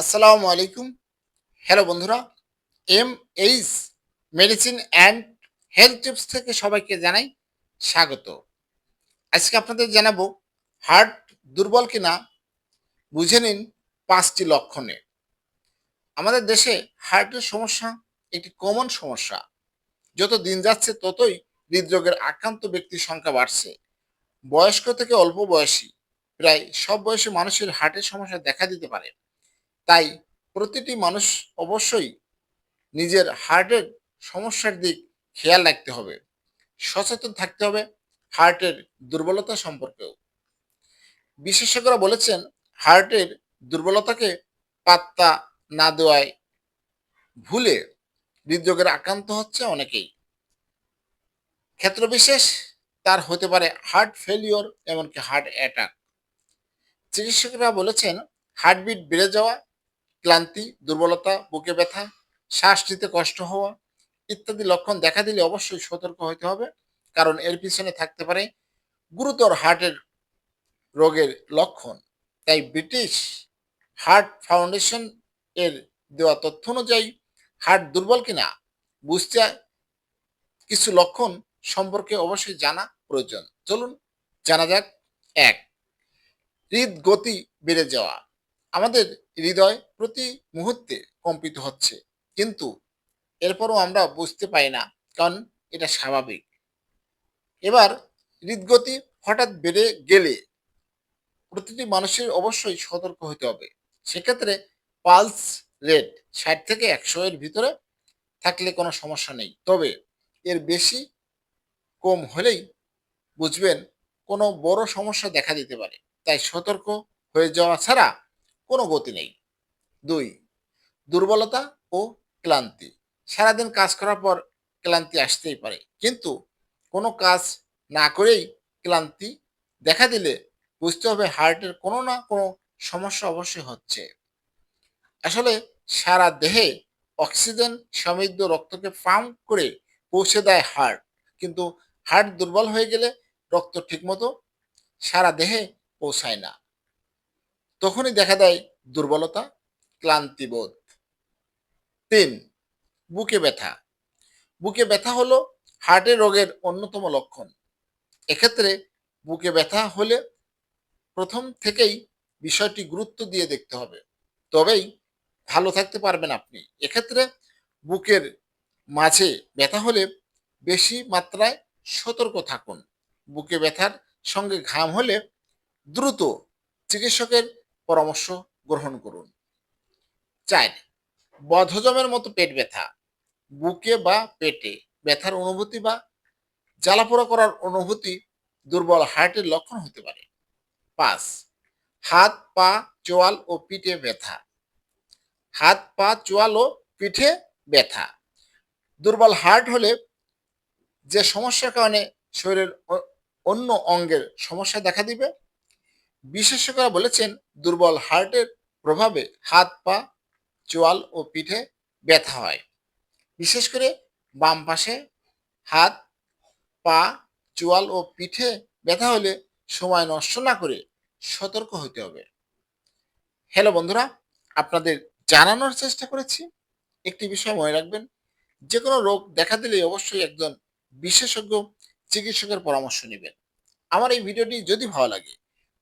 আসসালামু আলাইকুম। হ্যালো বন্ধুরা M H medicine and health tips থেকে সবাইকে জানাই স্বাগত। আজকে আপনাদের জানাব, হার্ট দুর্বল কিনা? বুঝে নিন পাঁচটি লক্ষণে। আমাদের দেশে হার্টের সমস্যা একটি কমন সমস্যা। যত দিন যাচ্ছে ততই হৃদরোগের আক্রান্ত ব্যক্তির সংখ্যা বাড়ছে। বয়স্ক থেকে অল্প বয়সী, প্রায় সব বয়সী মানুষের হার্টের সমস্যা দেখা দিতে পারে। তাই প্রতিটি মানুষ অবশ্যই নিজের হার্টের সমস্যার দিক খেয়াল রাখতে হবে। সচেতন থাকতে হবে হার্টের দুর্বলতা সম্পর্কেও। বিশেষজ্ঞরা বলেছেন, হার্টের দুর্বলতাকে পাত্তা না দেওয়ায় ভুলে হৃদরোগের আক্রান্ত হচ্ছে অনেকেই। ক্ষেত্রবিশেষ, তার হতে পারে হার্ট ফেলিওর, এমনকি হার্ট অ্যাটাক। চিকিৎসকরা বলেছেন, হার্টবিট বেড়ে যাওয়া ক্লান্তি, দুর্বলতা, বুকে ব্যথা, শ্বাস নিতে কষ্ট হওয়া ইত্যাদি লক্ষণ দেখা দিলে অবশ্যই সতর্ক হতে হবে। কারণ এর পিছনে থাকতে পারে গুরুতর হার্টের রোগের লক্ষণ। তাই ব্রিটিশ হার্ট ফাউন্ডেশন এর দেওয়া তথ্য অনুযায়ী হার্ট দুর্বল কিনা বুঝতে কিছু লক্ষণ সম্পর্কে অবশ্যই জানা প্রয়োজন। চলুন, জানা যাক। এক হৃদ গতি বেড়ে যাওয়া। আমাদের হৃদয় প্রতি মুহূর্তে কম্পিত হচ্ছে। কিন্তু এরপরও আমরা বুঝতে পাই না, কারণ এটা স্বাভাবিক। এবার হৃদগতি হঠাৎ বেড়ে গেলে প্রতিটি মানুষের অবশ্যই সতর্ক হতে হবে। সেক্ষেত্রে পালস রেট ষাট থেকে একশো এর ভিতরে থাকলে কোনো সমস্যা নেই। তবে এর বেশি কম হলেই বুঝবেন কোনো বড় সমস্যা দেখা দিতে পারে। তাই সতর্ক হয়ে যাওয়া ছাড়া কোনো গতি নেই। দুই, দুর্বলতা ও ক্লান্তি। সারাদিন কাজ করার পর ক্লান্তি আসতেই পারে, কিন্তু কোনো কাজ না করেই ক্লান্তি দেখা দিলে বুঝতে হবে হার্টের কোনো না কোনো সমস্যা অবশ্যই হচ্ছে। আসলে সারা দেহে অক্সিজেন সমৃদ্ধ রক্তকে পাম্প করে পৌঁছে দেয় হার্ট, কিন্তু হার্ট দুর্বল হয়ে গেলে রক্ত ঠিকমতো সারা দেহে পৌঁছায় না। তখনই দেখা দেয় দুর্বলতা, ক্লান্তিবোধ। তিন, বুকে ব্যথা। বুকে ব্যথা হলো হার্টের রোগের অন্যতম লক্ষণ। এক্ষেত্রে বুকে ব্যথা হলে প্রথম থেকেই বিষয়টি গুরুত্ব দিয়ে দেখতে হবে। তবেই ভালো থাকতে পারবেন আপনি। এক্ষেত্রে বুকের মাঝে ব্যথা হলে বেশি মাত্রায় সতর্ক থাকুন। বুকে ব্যথার সঙ্গে ঘাম হলে দ্রুত চিকিৎসকের পরামর্শ গ্রহণ করুন। চার, বদহজমের মতো পেট ব্যথা। বুকে বা পেটে ব্যথার অনুভূতি বা জ্বালাপোড়া করার অনুভূতি দুর্বল হার্টের লক্ষণ হতে পারে। পাঁচ, হাত, পা, চোয়াল ও পিঠে ব্যথা। হাত, পা, চোয়াল ও পিঠে ব্যথা। দুর্বল হার্ট হলে যে সমস্যার কারণে শরীরের অন্য অঙ্গের সমস্যা দেখা দিবে। বিশেষজ্ঞরা বলেছেন, দুর্বল হার্টের প্রভাবে হাত, পা, চোয়াল ও পিঠে ব্যথা হয়। বিশেষ করে বাম পাশে হাত, পা, চোয়াল ও পিঠে ব্যথা হলে সময় নষ্ট না করে সতর্ক হতে হবে। হ্যালো বন্ধুরা, আপনাদের জানানোর চেষ্টা করেছি। একটি বিষয় মনে রাখবেন যে কোনো রোগ দেখা দিলে অবশ্যই একজন বিশেষজ্ঞ চিকিৎসকের পরামর্শ নেবেন। আমার এই ভিডিওটি যদি ভালো লাগে